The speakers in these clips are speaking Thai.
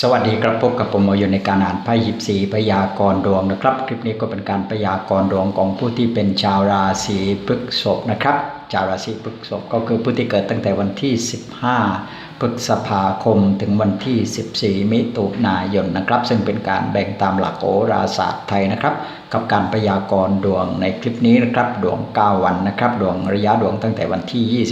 สวัสดีครับพบกับผมโมอยู่ในการอ่านไพ่ยิบสีพยากรดวงนะครับ คลิปนี้ก็เป็นการพยากรดวงของผู้ที่เป็นชาวราศีพฤษภนะครับ ชาวราศีพฤษภก็คือผู้ที่เกิดตั้งแต่วันที่ 15 พฤษภาคมถึงวันที่ 14 มิถุนายนนะครับ ซึ่งเป็นการแบ่งตามหลักโหราศาสตร์ไทยนะครับ กับการพยากรณ์ดวงในคลิปนี้นะครับ ดวง 9 วันนะครับ ดวงระยะดวงตั้งแต่วันที่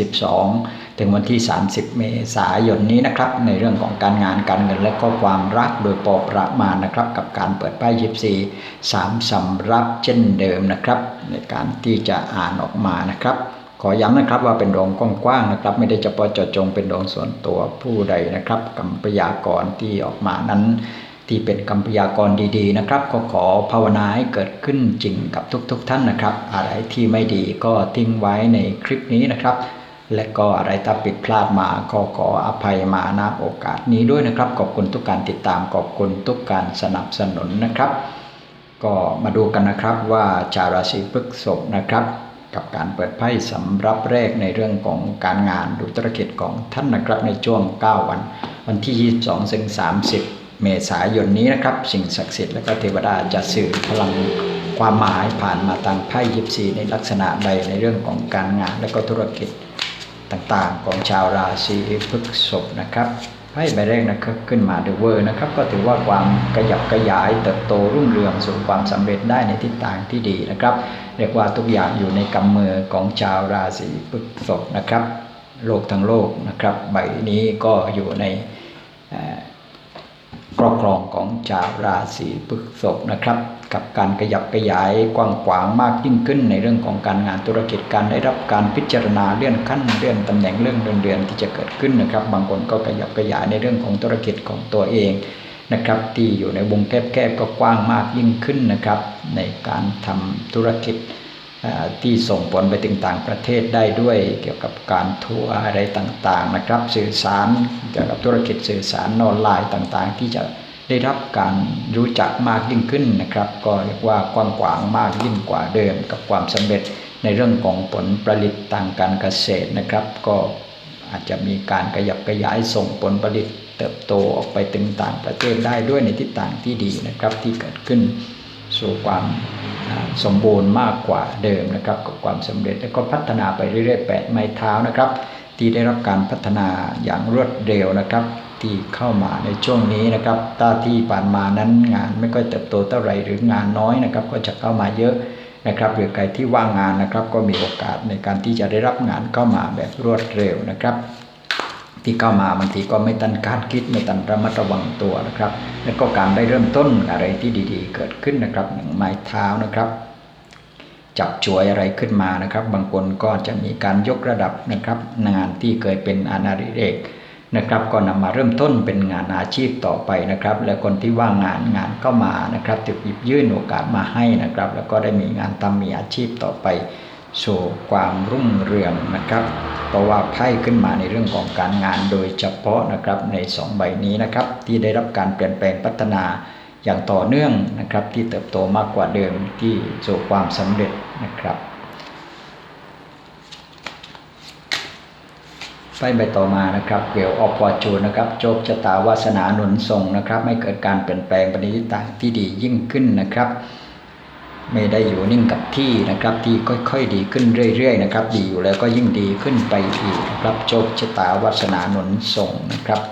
22 ถึงวันที่ 30 เมษายนนี้นะครับ ในเรื่องของการงานการเงินและก็ความรักโดยปอประมาณนะครับ กับการเปิดไพ่ยิบซีสามสำรับเช่นเดิมนะครับ ในการที่จะอ่านออกมานะครับ ขอย้ำนะครับว่าเป็นดวงกว้างๆนะครับ ไม่ได้เฉพาะเจาะจงเป็นดวงส่วนตัวผู้ใดนะครับกำพยากรที่ออกมานั้น ที่เป็นคำพยากรดีๆนะครับ ก็ขอภาวนาให้เกิดขึ้นจริงกับทุกๆทท่านนะครับ อะไรที่ไม่ดีก็ทิ้งไว้ในคลิปนี้นะครับ และก็อะไรถ้าผิดพลาดมาก็ขออภัยมาณโอกาสนี้ด้วยนะครับ ขอบคุณทุกการติดตามขอบคุณทุกการสนับสนุนนะครับ ก็มาดูกันนะครับว่าชาวราศีพฤษภนะครับ กับการเปิดไพ่สำรับแรกในเรื่องของการงานดูธุรกิจของท่านนะครับในช่วง 9 วัน วันที่ 22ถึง30 เมษายนนี้นะครับ สิ่งศักดิ์สิทธิ์และก็เทวดาจะสื่อพลังความหมายผ่านมาทางไพ่ยิปซีในลักษณะใดในเรื่องของการงานและก็ธุรกิจต่างๆ ของชาวราศีพฤษภนะครับ ไพ่ใบแรกนะครับขึ้นมาเดอะเวอร์นะครับ ก็ถือว่าความกระยับกระยายเติบโตรุ่งเรืองสู่ความสำเร็จได้ในทิศทางที่ดีนะครับ เรียกว่าทุกอย่างอยู่ในกำมือของชาวราศีพฤษภนะครับ โลกทั้งโลกนะครับ ใบนี้ก็อยู่ในครอบครองของชาวราศีพฤษภนะครับ กับการขยับขยายกว้างขวางมากยิ่งขึ้น ในเรื่องของการงานธุรกิจการได้รับการพิจารณาเลื่อนขั้นเลื่อนตำแหน่งเรื่องเดือนเดือนที่จะเกิดขึ้นนะครับ บางคนก็ขยับขยายในเรื่องของธุรกิจของตัวเองนะครับที่อยู่ในวงแคบๆก็กว้างมากยิ่งขึ้นนะครับ ในการทำธุรกิจที่ส่งผลไปถึงต่างประเทศได้ด้วยเกี่ยวกับการทัวร์อะไรต่างๆนะครับ สื่อสารเกี่ยวกับธุรกิจสื่อสารออนไลน์ต่างๆ ที่จะ ได้รับการรู้จักมากยิ่งขึ้นนะครับ ก็เรียกว่ากว้างขวางมากยิ่งกว่าเดิม กับความสำเร็จในเรื่องของผลผลิตทางการเกษตรนะครับ ก็อาจจะมีการขยับขยายส่งผลผลิตเติบโตออกไปถึงต่างประเทศได้ด้วยในทิศทางที่ดีนะครับที่เกิดขึ้นสู่ความสมบูรณ์มากกว่าเดิมนะครับกับความสำเร็จแล้วก็พัฒนาไปเรื่อยๆแปดไม้เท้านะครับ ที่ได้รับการพัฒนาอย่างรวดเร็วนะครับ ที่เข้ามาในช่วงนี้นะครับตาที่ผ่านมานั้นงานไม่ค่อยเติบโตเท่าไหร่หรืองานน้อยนะครับ ก็จะเข้ามาเยอะนะครับหรือใครที่ว่างงานนะครับ ก็มีโอกาสในการที่จะได้รับงานเข้ามาแบบรวดเร็วนะครับ ที่เข้ามาบางทีก็ไม่ตันคาดคิดไม่ตันระมัดระวังตัวนะครับ แล้วก็การได้เริ่มต้นอะไรที่ดีๆ เกิดขึ้นนะครับหนึ่งไม้เท้านะครับจับจวยอะไรขึ้นมานะครับ บางคนก็จะมีการยกระดับนะครับ งานที่เคยเป็นอาณาดิเรก นะครับก็นำมาเริ่มต้นเป็นงานอาชีพต่อไปนะครับ และคนที่ว่างงานงานก็มานะครับถูกหยิบยื่นโอกาสมาให้นะครับ แล้วก็ได้มีงานทำมีอาชีพต่อไปสู่ความรุ่งเรืองนะครับ เพราะว่าไพ่ขึ้นมาในเรื่องของการงานโดยเฉพาะนะครับใน 2 ใบนี้นะครับที่ได้รับการเปลี่ยนแปลงพัฒนาอย่างต่อเนื่องนะครับที่เติบโตมากกว่าเดิมที่สู่ความสำเร็จนะครับ ไพ่ใบต่อมานะครับเกี่ยวออกปอจูนะครับโชคชะตาวาสนาหนุนส่งนะครับ ไม่เกิดการเปลี่ยนแปลงปฏิทินต่างที่ดียิ่งขึ้นนะครับ ไม่ได้อยู่นิ่งกับที่นะครับที่ค่อยๆดีขึ้นเรื่อยๆนะครับดีอยู่แล้วก็ยิ่งดีขึ้นไปอีกนะครับโชคชะตาวาสนาหนุนส่งนะครับ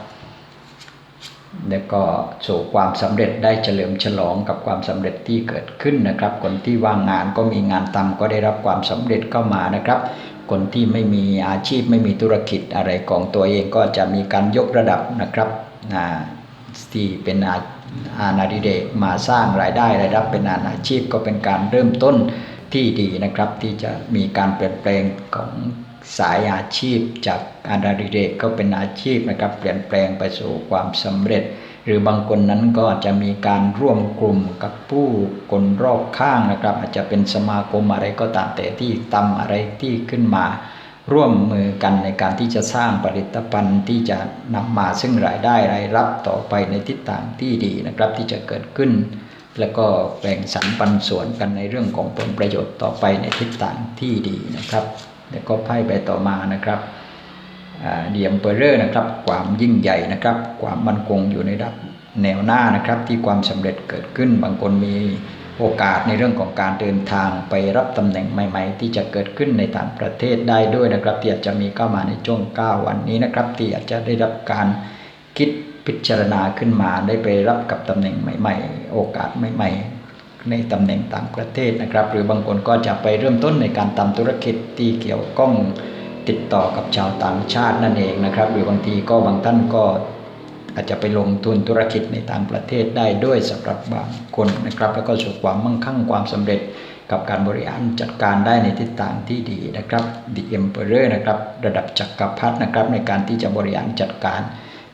แล้วก็สู่ความสำเร็จได้เฉลิมฉลองกับความสำเร็จที่เกิดขึ้นนะครับ คนที่ว่างงานก็มีงานทำก็ได้รับความสำเร็จเข้ามานะครับ คนที่ไม่มีอาชีพไม่มีธุรกิจอะไรของตัวเองก็จะมีการยกระดับนะครับที่เป็นอาอาณาดิเดกมาสร้างรายได้รายรับเป็นอาชีพก็เป็นการเริ่มต้นที่ดีนะครับ ที่จะมีการเปลี่ยนแปลงของสายอาชีพจากอาณาดิเรกก็เป็นอาชีพนะครับ เปลี่ยนแปลงไปสู่ความสำเร็จ หรือบางคนนั้นก็จะมีการร่วมกลุ่มกับผู้คนรอบข้างนะครับ อาจจะเป็นสมาคมอะไรก็ตามแต่ที่ทำอะไรที่ขึ้นมาร่วมมือกันในการที่จะสร้างผลิตภัณฑ์ที่จะนำมาซึ่งรายได้รายรับต่อไปในทิศทางที่ดีนะครับที่จะเกิดขึ้น แล้วก็แบ่งสรรปันส่วนกันในเรื่องของผลประโยชน์ต่อไปในทิศทางที่ดีนะครับ แล้วก็ไพ่ใบต่อมานะครับ เดียมเปอร์เรอร์นะครับ ความยิ่งใหญ่นะครับ ความมั่นคงอยู่ในระดับแนวหน้านะครับ ที่ความสำเร็จเกิดขึ้น บางคนมีโอกาสในเรื่องของการเดินทางไปรับตำแหน่งใหม่ ๆ ที่จะเกิดขึ้นในต่างประเทศได้ด้วยนะครับที่อาจจะมีเข้ามาในช่วง 9 วันนี้นะครับ ที่อาจจะได้รับการคิดพิจารณาขึ้นมาได้ไปรับกับตำแหน่งใหม่ ๆ โอกาสใหม่ ๆ ในตำแหน่งต่างประเทศนะครับ หรือบางคนก็จะไปเริ่มต้นในการทำธุรกิจที่เกี่ยวข้อง ติดต่อกับชาวต่างชาตินั่นเองนะครับ หรือบางทีก็บางท่านก็อาจจะไปลงทุนธุรกิจในต่างประเทศได้ด้วยสำหรับบางคนนะครับ แล้วก็สุขความมั่งคั่งความสำเร็จกับการบริหารจัดการได้ในทิศทางที่ดีนะครับ The Emperor นะครับระดับจักรพรรดินะครับในการที่จะบริหารจัดการ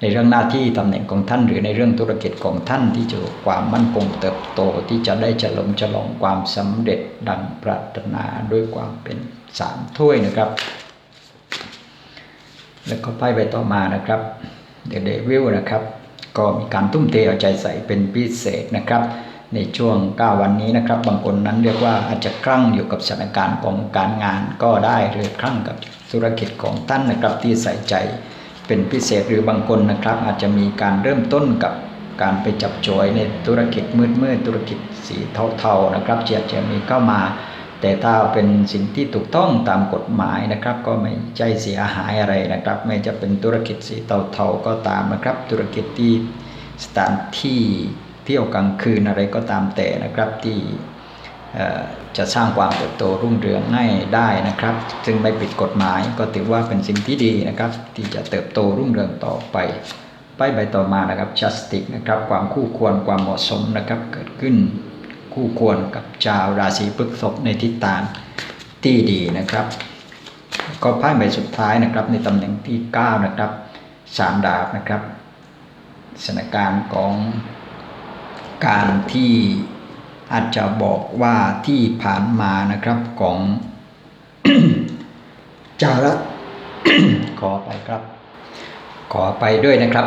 ในเรื่องหน้าที่ตำแหน่งของท่าน หรือในเรื่องธุรกิจของท่านที่จะความมั่นคงเติบโตที่จะได้เฉลิมฉลองความสำเร็จดังปรารถนาด้วยความเป็นสามถ้วยนะครับ แล้วก็ไพ่ใบต่อมานะครับเดเดวิลนะครับ ก็มีการทุ่มเทเอาใจใส่เป็นพิเศษนะครับ ในช่วง 9 วันนี้นะครับ บางคนนั้นเรียกว่าอาจจะคลั่งอยู่กับสถานการณ์ของการงานก็ได้หรือคลั่งกับธุรกิจของท่านนะครับที่ใส่ใจเป็นพิเศษหรือบางคนนะครับ อาจจะมีการเริ่มต้นกับการไปจับจอยในธุรกิจมืดๆธุรกิจสีเทาๆนะครับเจียจะมีเข้ามา แต่ถ้าเป็นสิ่งที่ถูกต้องตามกฎหมายนะครับ ก็ไม่ใจเสียหายอะไรนะครับ ไม่จะเป็นธุรกิจสีเทาๆก็ตามนะครับ ธุรกิจที่สถานที่เที่ยวกลางคืนอะไรก็ตามแต่นะครับที่จะสร้างความเติบโตรุ่งเรืองให้ได้นะครับ ซึ่งไม่ผิดกฎหมายก็ถือว่าเป็นสิ่งที่ดีนะครับ ที่จะเติบโตรุ่งเรืองต่อไปป้ายใบต่อมานะครับ justice นะครับ ความคู่ควรความเหมาะสมนะครับเกิดขึ้น คู่ควรกับชาวราศีพฤษภในทิศทางที่ดีนะครับ ก็ไพ่ใบสุดท้ายนะครับ ในตำแหน่งที่ 9 นะครับสามดาบนะครับสถานการณ์ของการที่อาจจะบอกว่าที่ผ่านมานะครับของจาระขอไปครับ ขอไปด้วยนะครับ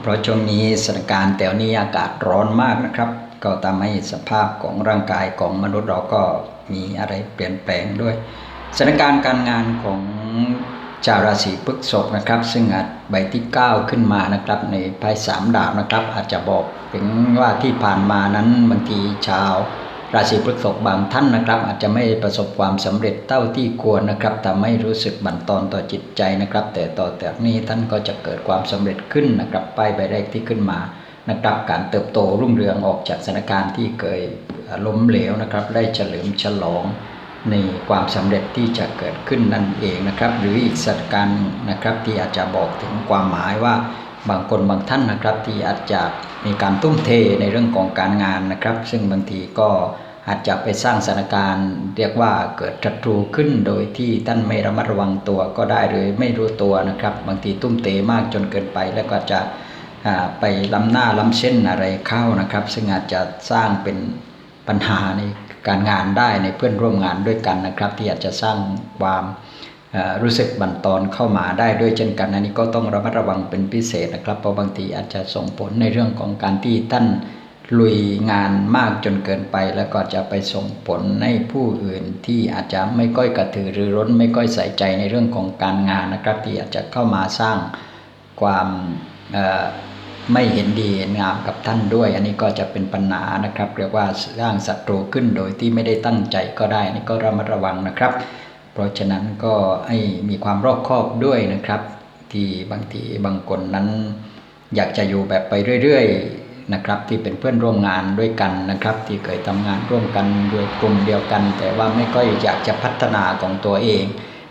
เพราะช่วงนี้สถานการณ์แถวนี้อากาศร้อนมากนะครับ ก็ทำให้สภาพของร่างกายของมนุษย์เราก็มีอะไรเปลี่ยนแปลงด้วยสถานการณ์การงานของชาวราศีพฤษภนะครับ ซึ่งอาจใบที่ 9 ขึ้นมานะครับ ในไพ่สามดาบนะครับ อาจจะบอกถึงว่าที่ผ่านมานั้นบางทีชาวราศีพฤษภบางท่านนะครับ อาจจะไม่ประสบความสำเร็จเท่าที่ควรนะครับทำให้รู้สึกบั่นทอนต่อจิตใจนะครับ แต่ต่อจากนี้ท่านก็จะเกิดความสำเร็จขึ้นนะครับป้ายใบแรกที่ขึ้นมา นะครับการเติบโตรุ่งเรืองออกจากสถานการณ์ที่เคยล้มเหลวนะครับ ได้เฉลิมฉลองในความสำเร็จที่จะเกิดขึ้นนั่นเองนะครับ หรืออีกสถานการณ์นะครับที่อาจจะบอกถึงความหมายว่าบางคนบางท่านนะครับที่อาจจะมีการทุ่มเทในเรื่องของการงานนะครับ ซึ่งบางทีก็อาจจะไปสร้างสถานการณ์เรียกว่าเกิดศัตรูขึ้นโดยที่ท่านไม่ระมัดระวังตัวก็ได้หรือไม่รู้ตัวนะครับ บางทีตุ้มเตมากจนเกินไปแล้วก็จะ ไปล้ำหน้าล้ำเส้นอะไรเข้านะครับ ซึ่งอาจจะสร้างเป็นปัญหาในการงานได้ในเพื่อนร่วมงานด้วยกันนะครับ ที่อาจจะสร้างความรู้สึกบั่นทอนเข้ามาได้ด้วยเช่นกันอันนี้ก็ต้องระมัดระวังเป็นพิเศษนะครับเพราะบางทีอาจจะส่งผลในเรื่องของการที่ท่านลุยงานมากจนเกินไป แล้วก็จะไปส่งผลให้ผู้อื่นที่อาจจะไม่ก้อยกระถือรือร้น ไม่ก้อยใส่ใจในเรื่องของการงานนะครับ ที่อาจจะเข้ามาสร้างความ ไม่เห็นดีเห็นงามกับท่านด้วย อันนี้ก็จะเป็นปัญหานะครับ เรียกว่าสร้างศัตรูขึ้นโดยที่ไม่ได้ตั้งใจก็ได้นี่ก็ระมัดระวังนะครับ เพราะฉะนั้นก็ให้มีความรอบคอบด้วยนะครับ ที่บางทีบางคนนั้น อยากจะอยู่แบบไปเรื่อยๆนะครับ ที่เป็นเพื่อนร่วมงานด้วยกันนะครับ ที่เคยทำงานร่วมกันด้วยกลุ่มเดียวกัน แต่ว่าไม่ก็อยากจะพัฒนาของตัวเอง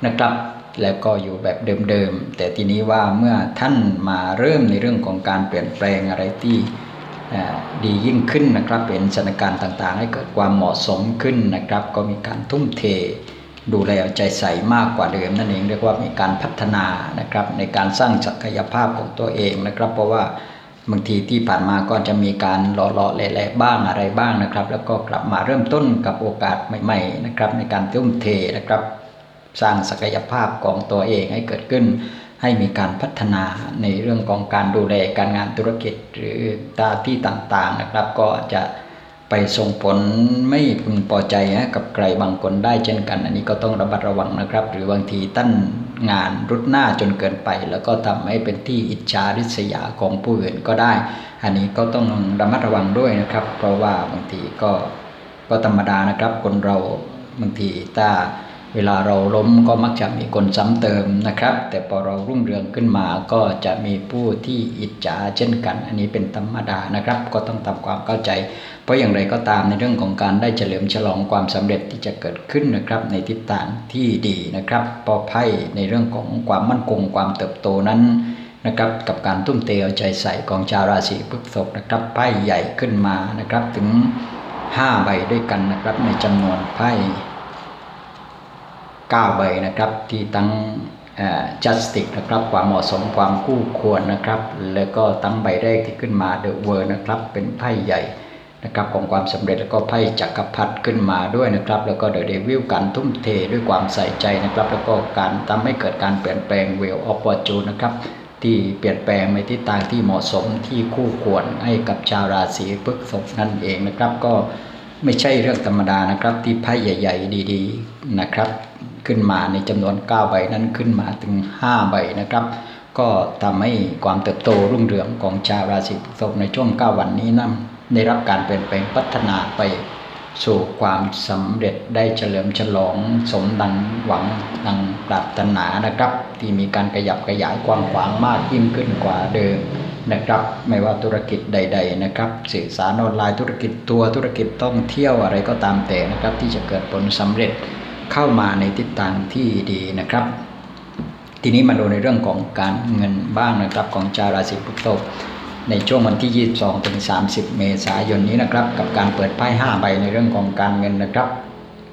นะครับ แล้วก็อยู่แบบเดิมๆ แต่ทีนี้ว่าเมื่อท่านมาเริ่มในเรื่องของการเปลี่ยนแปลงอะไรที่ดียิ่งขึ้นนะครับเป็นสถานการณ์ต่างๆ ให้เกิดความเหมาะสมขึ้นนะครับ ก็มีการทุ่มเท ดูแลใจใส่มากกว่าเดิมนั่นเองเรียกว่ามีการพัฒนานะครับในการสร้างศักยภาพของตัวเองนะครับ เพราะว่าบางทีที่ผ่านมาก็จะมีการหล่อๆแหล่ๆบ้างอะไรบ้างนะครับ แล้วก็กลับมาเริ่มต้นกับโอกาสใหม่ ๆ นะครับ ในการทุ่มเทนะครับ สร้างศักยภาพของตัวเองให้เกิดขึ้น ให้มีการพัฒนาในเรื่องของการดูแลการงานธุรกิจหรือตาที่ต่างๆนะครับ ก็จะไปส่งผลไม่พึงพอใจกับใครบางคนได้เช่นกัน อันนี้ก็ต้องระมัดระวังนะครับ หรือบางทีท่านงานรุดหน้าจนเกินไป แล้วก็ทำให้เป็นที่อิจฉาริษยาของผู้อื่นก็ได้ อันนี้ก็ต้องระมัดระวังด้วยนะครับ เพราะว่าบางทีก็ก็ธรรมดานะครับ คนเราบางทีถ้า เวลาเราล้มก็มักจะมีคนซ้ำเติมนะครับ แต่พอเรารุ่งเรืองขึ้นมาก็จะมีผู้ที่อิจฉาเช่นกัน อันนี้เป็นธรรมดานะครับ ก็ต้องทำความเข้าใจ เพราะอย่างไรก็ตามในเรื่องของการได้เฉลิมฉลองความสำเร็จที่จะเกิดขึ้นนะครับ ในทิศทางที่ดีนะครับปอไพ่ในเรื่องของความมั่นคงความเติบโตนั้นนะครับกับการทุ่มเทเอาใจใส่ของชาวราศีพฤษภนะครับไพ่ใหญ่ขึ้นมานะครับถึง 5 ใบด้วยกันนะครับในจำนวนไพ่ 9ใบนะครับที่ตั้งจัสติกนะครับความเหมาะสมความคู่ควรนะครับ แล้วก็ตั้งใบแรกที่ขึ้นมาเดอะเวอร์นะครับเป็นไพ่ใหญ่นะครับของความสำเร็จแล้วก็ไพ่จักรพรรดิขึ้นมาด้วยนะครับ แล้วก็เดอะเดวิลการทุ่มเทด้วยความใส่ใจนะครับ แล้วก็การทำให้เกิดการเปลี่ยนแปลงเวลออฟวอร์จูนนะครับที่เปลี่ยนแปลงในทิศทางที่เหมาะสมที่คู่ควรให้กับชาวราศีพฤษภนั่นเองนะครับ ก็ไม่ใช่เรื่องธรรมดานะครับที่ไพ่ใหญ่ ๆ ดี ๆ นะครับ ขึ้นมาในจำนวน 9 ใบนั้นขึ้นมาถึง 5 ใบนะครับ ก็ทำให้ความเติบโตรุ่งเรืองของชาวราศีพฤษภในช่วง 9 วันนี้นั้นได้รับการเปลี่ยนแปลงพัฒนาไปสู่ความสำเร็จได้เฉลิมฉลองสมดังหวังดังปรารถนานะครับ ที่มีการขยับขยายกว้างขวางมากยิ่งขึ้นกว่าเดิมนะครับ ไม่ว่าธุรกิจใด ๆ นะครับ สื่อสารออนไลน์ธุรกิจตัวธุรกิจต้องเที่ยวอะไรก็ตามแต่นะครับ ที่จะเกิดผลสำเร็จ เข้ามาในทิศทางที่ดีนะครับ ทีนี้มาดูในเรื่องของการเงินบ้างนะครับของชาวราศีพฤษภในช่วงวันที่ 22 ถึง 30 เมษายนนี้นะครับ กับการเปิดไพ่5ใบในเรื่องของการเงินนะครับ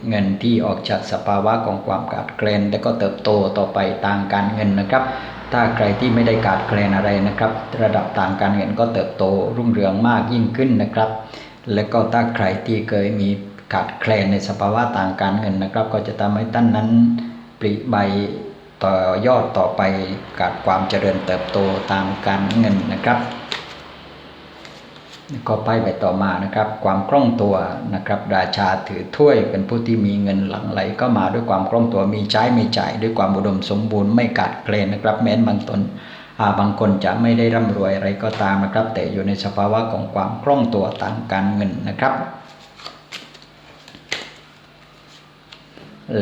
เงินที่ออกจากสภาวะของความขาดแคลนและก็เติบโตต่อไปทางการเงินนะครับ ถ้าใครที่ไม่ได้ขาดแคลนอะไรนะครับ ระดับทางการเงินก็เติบโตรุ่งเรืองมากยิ่งขึ้นนะครับ และก็ถ้าใครที่เคยมี ขาดแคลนในสภาวะทางการเงินนะครับ ก็จะทำให้ท่านนั้นปริใบต่อยอดต่อไปกับความเจริญเติบโตทางการเงินนะครับ ก็ไปไปต่อมานะครับ ความคล่องตัวนะครับ ราชาถือถ้วยเป็นผู้ที่มีเงินหลั่งไหลก็มาด้วยความคล่องตัวมีใช้มีจ่าย ด้วยความอุดมสมบูรณ์ไม่ขาดแคลนนะครับ แม้นบางตนบางคนจะไม่ได้ร่ำรวยอะไรก็ตามนะครับ แต่อยู่ในสภาวะของความคล่องตัวทางการเงินนะครับ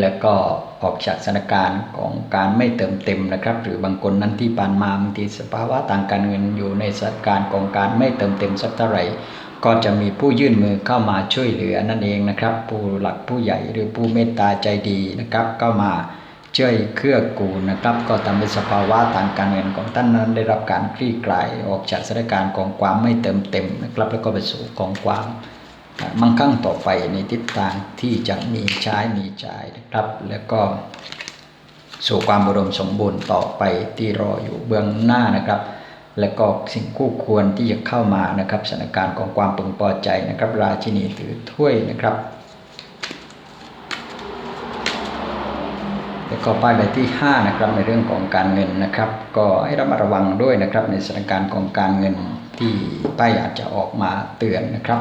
แล้วก็ออกจากสถานการณ์ของการไม่เติมเต็มนะครับ หรือบางคนนั้นที่ผ่านมาบางทีสภาวะทางการเงินอยู่ในสถานการณ์ของการไม่เติมเต็มสักเท่าไหร่ก็จะมีผู้ยื่นมือเข้ามาช่วยเหลือนั่นเองนะครับ ผู้หลักผู้ใหญ่หรือผู้เมตตาใจดีนะครับเข้ามาช่วยเครื่อกูลนะครับ ก็ทำให้สภาวะทางการเงินของท่านนั้นได้รับการคลี่คลายออกจากสถานการณ์ของความไม่เติมเต็มนะครับ แล้วก็ไปสู่ของความ มังคั่งต่อไปในทิศทางที่จะมีใช้มีจ่ายนะครับ แล้วก็สู่ความบรมสมบูรณ์ต่อไปที่รออยู่เบื้องหน้านะครับ แล้วก็สิ่งคู่ควรที่จะเข้ามานะครับสถานการณ์ของความพึงพอใจนะครับ ราชินีถือถ้วยนะครับ แล้วก็ป้ายใบที่ 5 นะครับในเรื่องของการเงินนะครับ ก็ให้ระมัดระวังด้วยนะครับในสถานการณ์ของการเงินที่ป้ายอาจจะออกมาเตือนนะครับ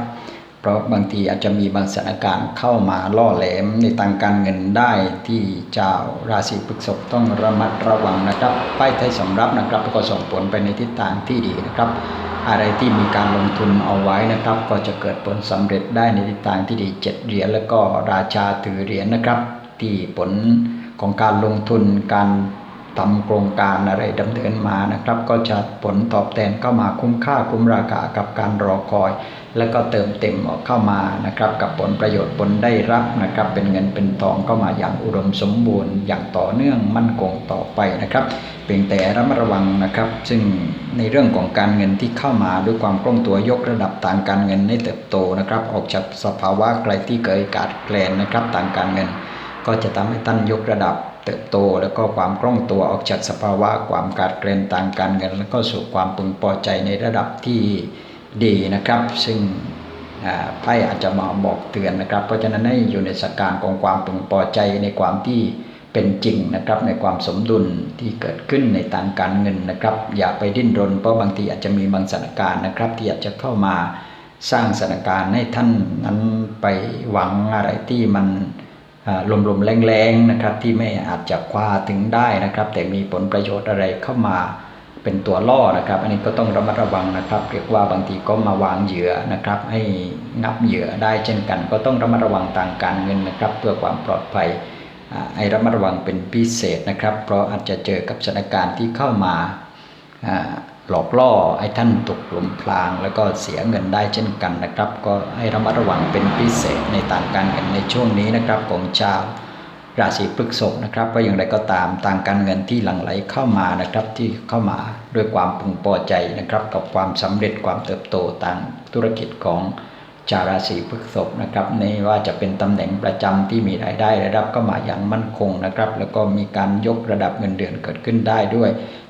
ราะบางทีอาจจะมีบางสถานการณ์เข้ามาล่อแหลมในทางการเงินได้ที่เจ้าราศีพฤษภต้องระมัดระวังนะครับป้ายไทยสำรับนะครับก็ส่งผลไปในทิศทางที่ดีนะครับ อะไรที่มีการลงทุนเอาไว้นะครับ ก็จะเกิดผลสำเร็จได้ในทิศทางที่ดีเจ็ดเหรียญแล้วก็ราชาถือเหรียญนะครับ ที่ผลของการลงทุนการ ทำโครงการอะไรดำเนินมานะครับ ก็จะผลตอบแทนเข้ามาคุ้มค่าคุ้มราคากับการรอคอย แล้วก็เติมเต็มเข้ามานะครับ กับผลประโยชน์ผลได้รับนะครับ เป็นเงินเป็นทองเข้ามาอย่างอุดมสมบูรณ์ อย่างต่อเนื่องมั่นคงต่อไปนะครับเพียงแต่ระมัดระวังนะครับ ซึ่งในเรื่องของการเงินที่เข้ามาด้วยความคล่องตัวยกระดับทางการเงินให้เติบโตนะครับ ออกจากสภาวะไกลที่เคยขาดแคลนนะครับทางการเงิน ก็จะทำให้ท่านยกระดับเติบโตแล้วก็ความคล่องตัวออกจากสภาวะความขาดแคลนทางการเงินแล้วก็สู่ความพึงพอใจในระดับที่ดีนะครับ ซึ่งไพ่อาจจะมาบอกเตือนนะครับ เพราะฉะนั้นให้อยู่ในสการของความพึงพอใจในความที่เป็นจริงนะครับ ในความสมดุลที่เกิดขึ้นในทางการเงินนะครับ อย่าไปดิ้นรนเพราะบางทีอาจจะมีบางสถานการณ์นะครับ ที่อาจจะเข้ามาสร้างสถานการณ์ให้ท่านนั้นไปหวังอะไรที่มัน ลมๆแรงๆนะครับที่ไม่อาจจะคว้าถึงได้นะครับ แต่มีผลประโยชน์อะไรเข้ามาเป็นตัวล่อนะครับ อันนี้ก็ต้องระมัดระวังนะครับ เรียกว่าบางทีก็มาวางเหยื่อนะครับ ให้งับเหยื่อได้เช่นกัน ก็ต้องระมัดระวังต่างการเงินนะครับ เพื่อความปลอดภัยให้ระมัดระวังเป็นพิเศษนะครับ เพราะอาจจะเจอกับสถานการณ์ที่เข้ามา หลอกล่อให้ท่านตกหลุมพราง แล้วก็เสียเงินได้เช่นกันนะครับ ก็ให้ระมัดระวังเป็นพิเศษในต่างการเงินในช่วงนี้นะครับของชาวราศีพฤษภนะครับก็อย่างไรก็ตามต่างการเงินที่หลั่งไหลเข้ามานะครับที่เข้ามาด้วยความพึงพอใจนะครับ กับความสำเร็จความเติบโตต่างธุรกิจของ ชาวราศีพฤษภนะครับในว่าจะเป็นตำแหน่งประจำที่มีรายได้ระดับก็มาอย่างมั่นคงนะครับ แล้วก็มีการยกระดับเงินเดือนเกิดขึ้นได้ด้วย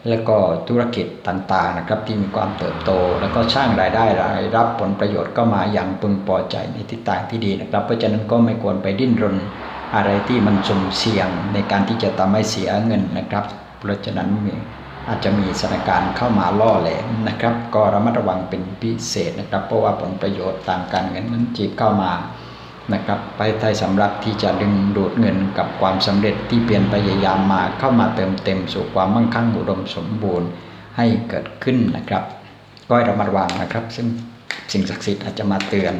แล้วก็ธุรกิจต่างๆนะครับที่มีความเติบโต แล้วก็สร้างรายได้รายรับผลประโยชน์ก็มาอย่างพึงพอใจในทิศทางที่ดีนะครับ เพราะฉะนั้นก็ไม่ควรไปดิ้นรนอะไรที่มันสุ่มเสี่ยงในการที่จะทำให้เสียเงินนะครับ เพราะฉะนั้นมี อาจจะมีสถานการณ์เข้ามาล่อแหลมนะครับ ก็ระมัดระวังเป็นพิเศษนะครับ เพราะว่าผลประโยชน์ทางการเงินนั้นจีบเข้ามานะครับไปไทยสำหรับที่จะดึงดูดเงินกับความสำเร็จที่เปลี่ยนพยายามมาเข้ามาเติมเต็มสู่ความมั่งคั่งอุดมสมบูรณ์ให้เกิดขึ้นนะครับ ก็ระมัดระวังนะครับ ซึ่งสิ่งศักดิ์สิทธิ์อาจจะมาเตือน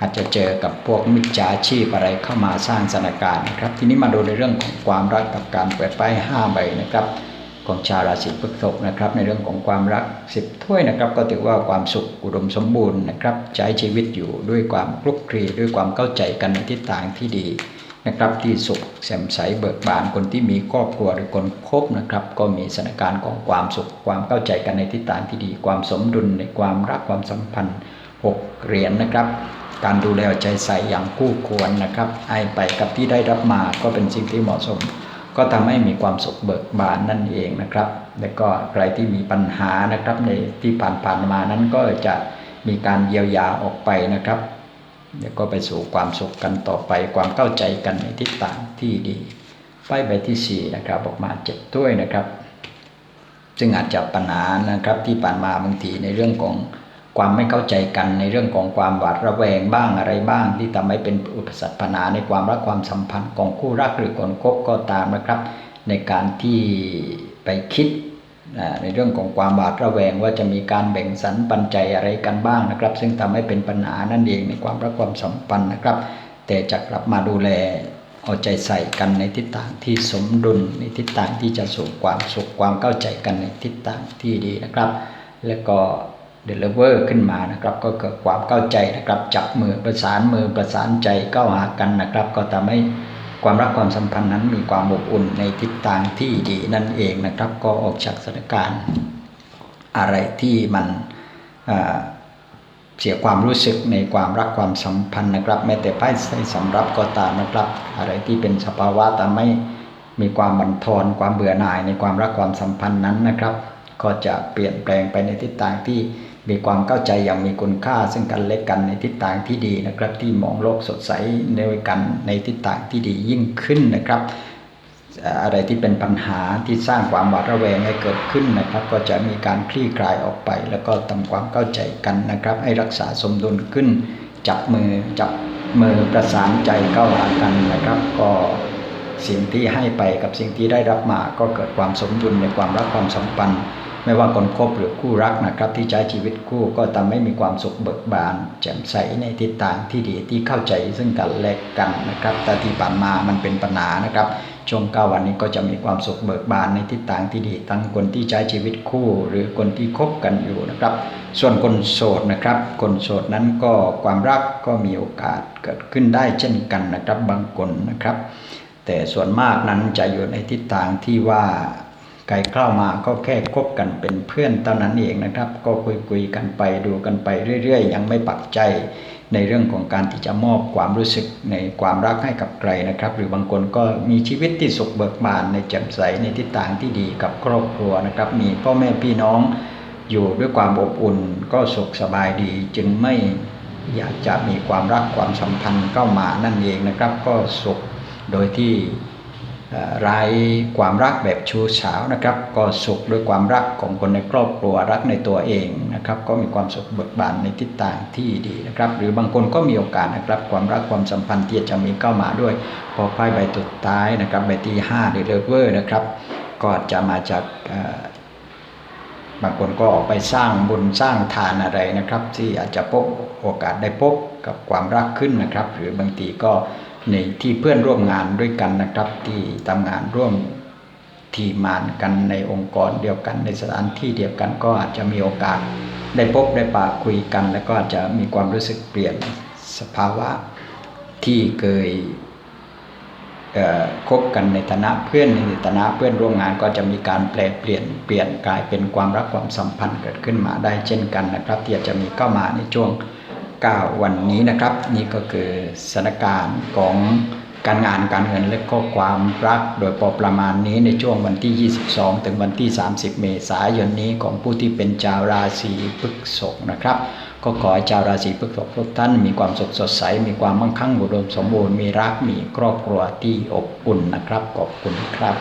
อาจจะเจอกับพวกมิจฉาชีพอะไรเข้ามาสร้างสถานการณ์นะครับ ทีนี้มาดูในเรื่องของความรักกับการเปิดป้าย5ใบนะครับ ของชาวราศีพฤษภนะครับ ในเรื่องของความรัก10ถ้วยนะครับ ก็ถือว่าความสุขอุดมสมบูรณ์นะครับ ใช้ชีวิตอยู่ด้วยความคลุกคลีด้วยความเข้าใจกันในทิศทางที่ดีนะครับที่สุขแจ่มใสเบิกบานคนที่มีครอบครัวหรือคนคบนะครับ ก็มีสถานการณ์ของความสุขความเข้าใจกันในทิศทางที่ดี ความสมดุลในความรักความสัมพันธ์หกเหรียญนะครับ การดูแลใจใส่อย่างคู่ควรนะครับให้ไปกับที่ได้รับมาก็เป็นสิ่งที่เหมาะสม ก็ทำให้มีความสุขเบิกบานนั่นเองนะครับ และก็ใครที่มีปัญหานะครับในที่ผ่านๆมานั้นก็จะมีการเยียวยาออกไปนะครับเดี๋ยวก็ไปสู่ความสุขกันต่อไป ความเข้าใจกันในทิศทางที่ดีป้ายใบที่สี่นะครับออกมาเจ็ดถ้วยนะครับ ซึ่งอาจจะปัญหานะครับที่ผ่านมาบางทีในเรื่องของ ความไม่เข้าใจกันในเรื่องของความหวาดระแวงบ้างอะไรบ้าง ที่ทำให้เป็นอุปสรรคปัญหาในความรักความสัมพันธ์ของคู่รักหรือคนคบก็ตามนะครับ ในการที่ไปคิดในเรื่องของความหวาดระแวงว่าจะมีการแบ่งสรรปันใจอะไรกันบ้างนะครับ ซึ่งทำให้เป็นปัญหานั่นเองในความรักความสัมพันธ์นะครับ แต่จะกลับมาดูแลเอาใจใส่กันในทิศทางที่สมดุลในทิศทางที่จะสู่ความสุขความเข้าใจกันในทิศทางที่ดีนะครับ แล้วก็ เดลิเวอร์ขึ้นมานะครับ ก็เกิดความเข้าใจนะครับ จับมือประสานมือประสานใจเข้าหากันนะครับ ก็ทำให้ความรักความสัมพันธ์นั้นมีความอบอุ่นในทิศทางที่ดีนั่นเองนะครับ ก็ออกจากสถานการณ์อะไรที่มันเสียความรู้สึกในความรักความสัมพันธ์นะครับ แม้แต่ไพ่ใส่สำรับก็ตามนะครับ อะไรที่เป็นสภาวะทำให้มีความบันทอนความเบื่อหน่ายในความรักความสัมพันธ์นั้นนะครับ ก็จะเปลี่ยนแปลงไปในทิศทางที่ มีความเข้าใจอย่างมีคุณค่า ซึ่งกันและกันในทิศทางที่ดีนะครับ ที่มองโลกสดใสในกันในทิศทางที่ดียิ่งขึ้นนะครับ อะไรที่เป็นปัญหาที่สร้างความหวาดระแวงให้เกิดขึ้นนะครับ ก็จะมีการคลี่คลายออกไป แล้วก็ทำความเข้าใจกันนะครับ ให้รักษาสมดุลขึ้น จับมือจับมือประสานใจเข้าหากันนะครับ ก็สิ่งที่ให้ไปกับสิ่งที่ได้รับมาก็เกิดความสมดุลในความรักความสัมพันธ์ ไม่ว่าคนคบหรือคู่รักนะครับ ที่ใช้ชีวิตคู่ก็ทำให้มีความสุขเบิกบาน แจ่มใสในทิศทางที่ดีที่เข้าใจซึ่งกันและกันนะครับ แต่ที่ผ่านมามันเป็นปัญหานะครับช่วงเก้าวันนี้ก็จะมีความสุขเบิกบานในทิศทางที่ดีทั้งคนที่ใช้ชีวิตคู่ หรือคนที่คบกันอยู่นะครับ ส่วนคนโสดนะครับ คนโสดนั้นก็ความรักก็มีโอกาสเกิดขึ้นได้เช่นกันนะครับบางคนนะครับ แต่ส่วนมากนั้นจะอยู่ในทิศทางที่ว่า ไกลเข้ามาก็แค่คบกันเป็นเพื่อนเท่านั้นเองนะครับ ก็คุยคุยๆกันไปดูกันไปเรื่อยๆ ยังไม่ปักใจในเรื่องของการที่จะมอบความรู้สึกในความรักให้กับใครนะครับ หรือบางคนก็มีชีวิตที่สุขเบิกบานในแจ่มใสในทิศทางที่ดีกับครอบครัวนะครับ มีพ่อแม่พี่น้องอยู่ด้วยความอบอุ่นก็สุขสบายดีจึงไม่อยากจะมีความรักความสัมพันธ์เข้ามานั่นเองนะครับ ก็สุขโดยที่ เอ่อรายความรักแบบชูสาวนะครับ ก็สุขด้วยความรักของคนในครอบครัวรักในตัวเองนะครับ ก็มีความสุขเบิกบานในทิศทางที่ดีนะครับ หรือบางคนก็มีโอกาสนะครับ ความรักความสัมพันธ์ที่จะมีเข้ามาด้วยพอไพ่ใบสุดท้ายนะครับใบที่ห้าหรือเลเวอร์นะครับ ก็จะมาจากบางคนก็ออกไปสร้างบุญสร้างทานอะไรนะครับ ที่อาจจะพบโอกาสได้พบกับความรักขึ้นนะครับ หรือบางทีก็ ในที่เพื่อนร่วมงานด้วยกันนะครับ ที่ทำงานร่วมทีมงานกันในองค์กรเดียวกันในสถานที่เดียวกันก็อาจจะมีโอกาส ได้พบได้ปะคุยกัน แล้วก็อาจจะมีความรู้สึกเปลี่ยนสภาวะที่เคยเคบกันในฐานะเพื่อนในฐานะเพื่อนร่วมงานก็จะมีการแปลเปลี่ยนเปลี่ยนกลายเป็นความรักความสัมพันธ์เกิดขึ้นมาได้เช่นกันนะครับที่อาจจะมีเข้ามาในช่วง 9 วันนี้นะครับ นี่ก็คือสถานการณ์ของการงานการเงินและก็ความรักโดยพอประมาณนี้ในช่วงวันที่ 22 ถึงวันที่ 30 เมษายนนี้ของผู้ที่เป็นชาวราศีพฤษภนะครับ ก็ขอให้ชาวราศีพฤษภทุกท่านมีความสุขสดใส มีความมั่งคั่งอุดมสมบูรณ์มีรักมีครอบครัวที่อบอุ่นนะครับขอบคุณครับ